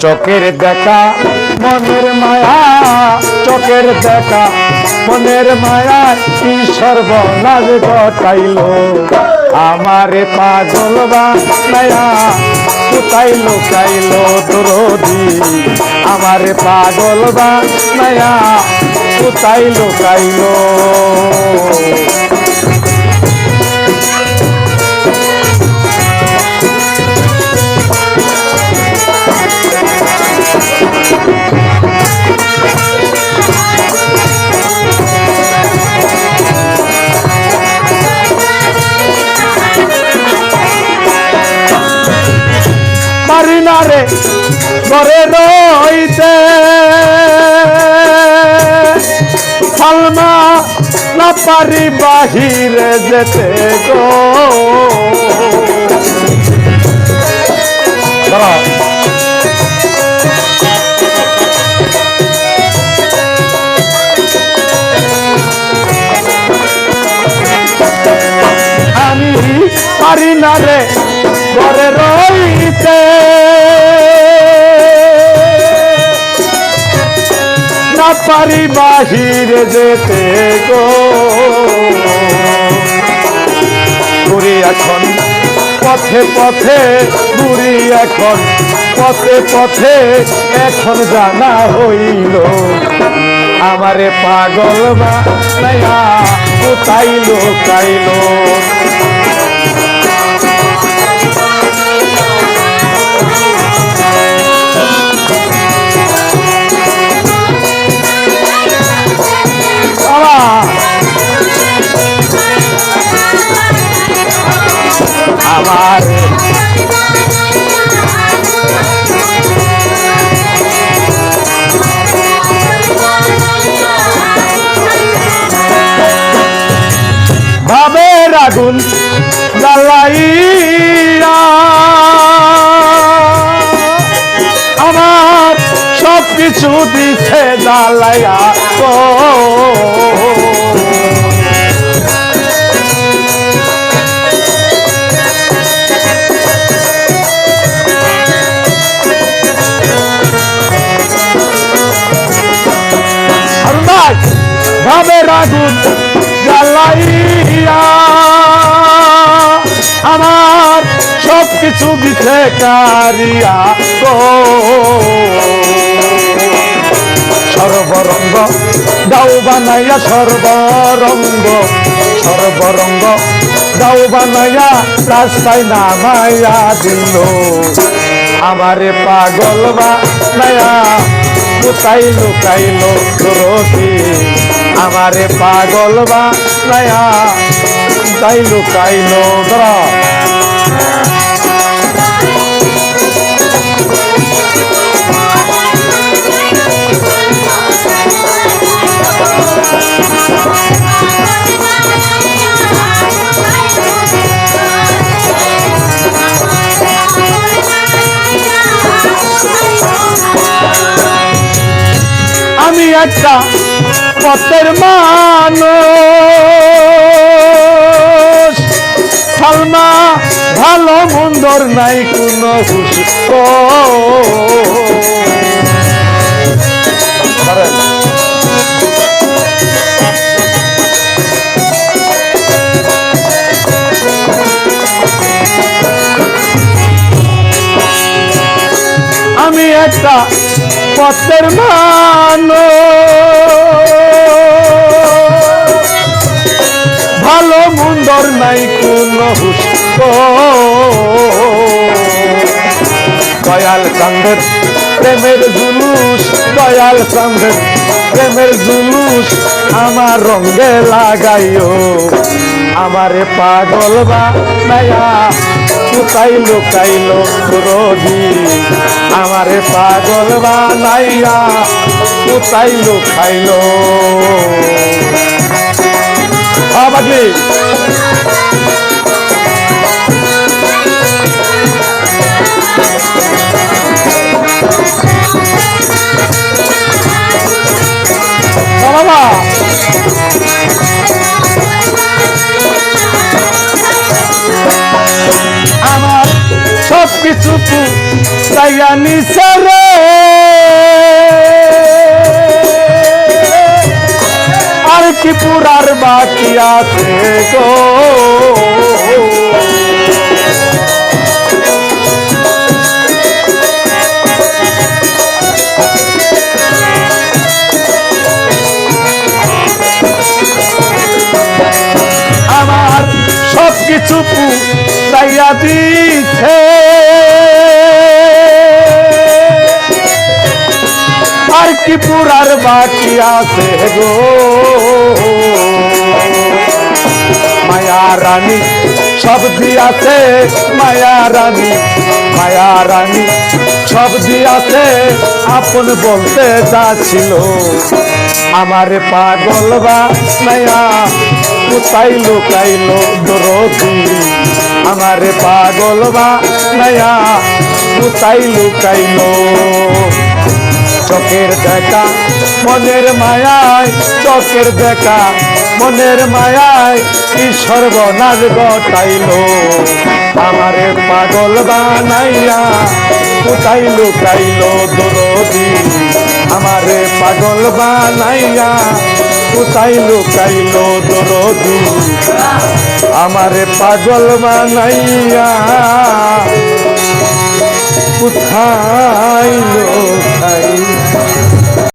চোখের দেখা, মনের মায়া, চোখের দেখা, মনের মায়া কি সর্বনাশ ঘটাইল? আমারে পাগল বানায়া কোথায় লুকাইল দরদি? আমারে পাগল বানায়া কোথায় লুকাইল? পারি না রে ঘরে রইতে। সালমা না পারি বাহিরে যেতে গো। আমি পারি না রে, ঘরে পারি বাহিরে যেতে গো। ঘুরি এখন, পথে পথে ঘুরি এখন, পথে পথে এখন জানা হইল। আমারে পাগল বানায়া কোথায় লোকাইলো? আগুন জ্বালাইয়া। আমার সব কিছু দিছে জ্বালাইয়া। কারিয়া গো। সর্বরঙ্গ, দাও বানাইয়া সর্বরঙ্গ। সর্বরঙ্গ, দাও বানাইয়া, রাস্তায় নামাইয়া দিল। আমারে পাগল বানাইয়া কোথায় লুকাইল রোদি আমারে পাগল বানাইয়া কোথায় লুকাইল একটা পথের মানুষ সালমা ভালো মন্দর নাই কোনো। আমি একটা পথের মানুষ ভালো মন্দর নাই কোন। দয়াল চন্দ্রের প্রেমের জুলুস, দয়াল চন্দ্রের প্রেমের জুলুস আমার রঙ্গে লাগাইও আমারে পাগল বা নয়া কোথায় লুকাইলো রোগি আমারে পাগল বানাইয়া কোথায় লুকাইলো বাবাজি কিছু তাইয়া নিছে আর কি পুরার বাকি আছে গো? সব কিছু তাইয়া দিছে। আর কি পুরার বাকি আছে গো? মায়া রানী, সব দিয়াছে মায়া রানী মায়া রানী, সব দিয়াছে আপন বলতে যাচ্ছিল। আমার পাগল বা মায়া, কোথায় লুকাইলো দরদি? আমার পাগল বা মায়া, কোথায় লুকাইলো? চোখের দেখা, মনের মায়ায় চোখের দেখা, মনের মায়ায় কি সর্বনাশ ঘটাইল? আমারে পাগল বানাইয়া কোথায় লুকাইল দরদি আমারে পাগল বানাইয়া কোথায় লুকাইল দরদি আমারে পাগল বানাইয়া কোথায় লুকাইল?